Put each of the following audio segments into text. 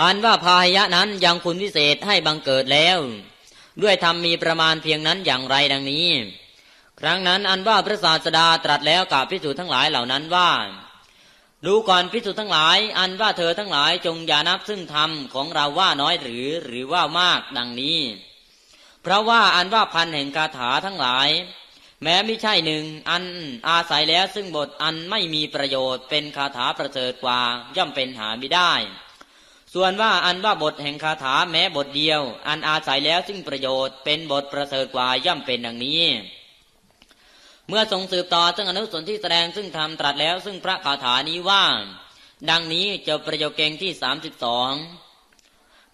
อันว่าพาหยะนั้นยังคุณวิเศษให้บังเกิดแล้ว ด้วยธรรมมีประมาณเพียงนั้นอย่างไรดังนี้ ครั้งนั้นอันว่าพระศาสดาตรัสแล้วกับพิสูจทั้งหลายเหล่านั้นว่าดูก่อนพิสูจทั้งหลาย อันว่าเธอทั้งหลายจงอย่านับซึ่งธรรมของเราว่าน้อยหรือหรือว่ามากดังนี้ เพราะว่าอันว่าพันแห่งคาถาทั้งหลาย แม้ไม่ใช่หนึ่งอันอาศัยแล้วซึ่งบทอันไม่มีประโยชน์เป็นคาถาประเสริฐกว่าย่อมเป็นหาไม่ได้ ส่วนว่าอันว่าบทแห่งคาถาแม้บทเดียว อันอาศัยแล้วซึ่งประโยชน์เป็นบทประเสริฐกว่าย่อมเป็นดังนี้ เมื่อทรงสืบต่อซึ่งอนุสนที่แสดงซึ่งธรรมตรัสแล้ว ซึ่งพระคาถานี้ว่า ดังนี้จะประโยคเก่งที่สามสิบสอง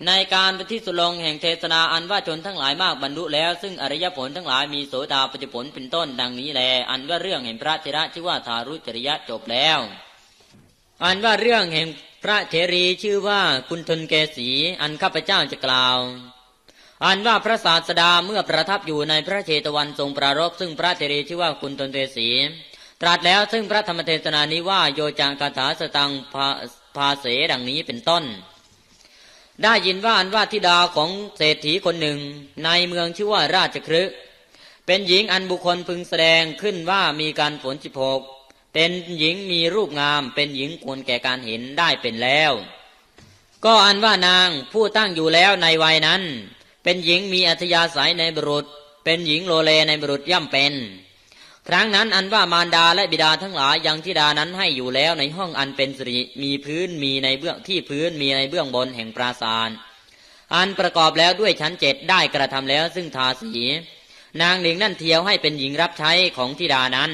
ในการปฏิสุลงแห่งเทศนาอันว่าชนทั้งหลายมากบรรลุแล้ว ซึ่งอริยผลทั้งหลายมีโสดาปฏิผลเป็นต้นดังนี้แล อันว่าเรื่องแห่งพระเทระชื่อว่าทารุจริยะจบแล้ว อันว่าเรื่องแห่ง พระเทรีชื่อว่าคุณทนเกษีอันข้าพเจ้าจะกล่าวอันว่าพระศาสดาเมื่อประทับอยู่ในพระเชตวันทรงปรารบซึ่งพระเทรีชื่อว่าคุณทนเกษีตรัสแล้วซึ่งพระธรรมเทศนานี้ว่าโยจังคาถาสตังภาภาเสดังนี้เป็นต้น ได้ยินว่าอันว่าธิดาของเศรษฐีคนหนึ่ง ในเมืองชื่อว่าราชครึเป็นหญิงอันบุคคลพึงแสดงขึ้นว่ามีการผลจิโภก เป็นหญิงมีรูปงาม เป็นหญิงควรแก่การเห็นได้เป็นแล้ว ก็อันว่านางผู้ตั้งอยู่แล้วในวัยนั้น เป็นหญิงมีอัธยาศัยในบุรุษ เป็นหญิงโลเลในบุรุษย่ำเป็น ครั้งนั้นอันว่ามารดาและบิดาทั้งหลายยังทิดานั้นให้อยู่แล้วในห้องอันเป็นสิริมีพื้นมีในเบื้องที่พื้นมีในเบื้องบนแห่งปราสาทอันประกอบแล้วด้วยชั้นเจ็ดได้กระทำแล้วซึ่งทาสี นางหนึ่งนั่นเทียวให้เป็นหญิงรับใช้ของทิดานั้น